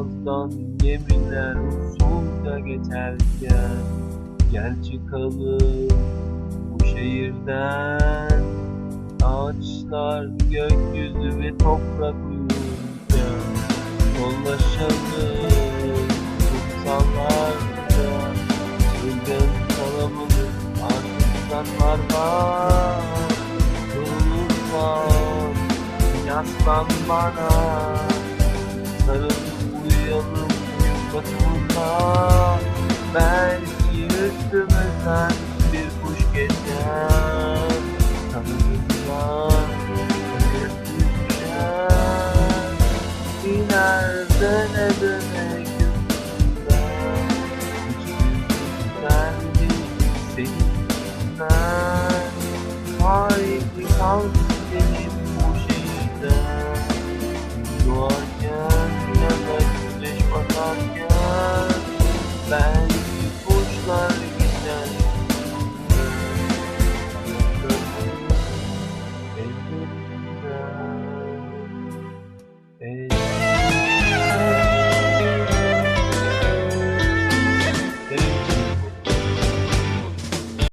Boğazdan gemiler usulca geçerken Gel çıkalım bu şehirden. Ağaçlar, gökyüzü ve toprak uyurken Dolaşalım kumsallarda Çılgın kalabalık artistanlar var. Unutma yaslan bana topluma Belki üstümüzden bir kuş geçer Tanrımdan bir düşer İnerse ne demek yüzünden. Hiç yüzünden değil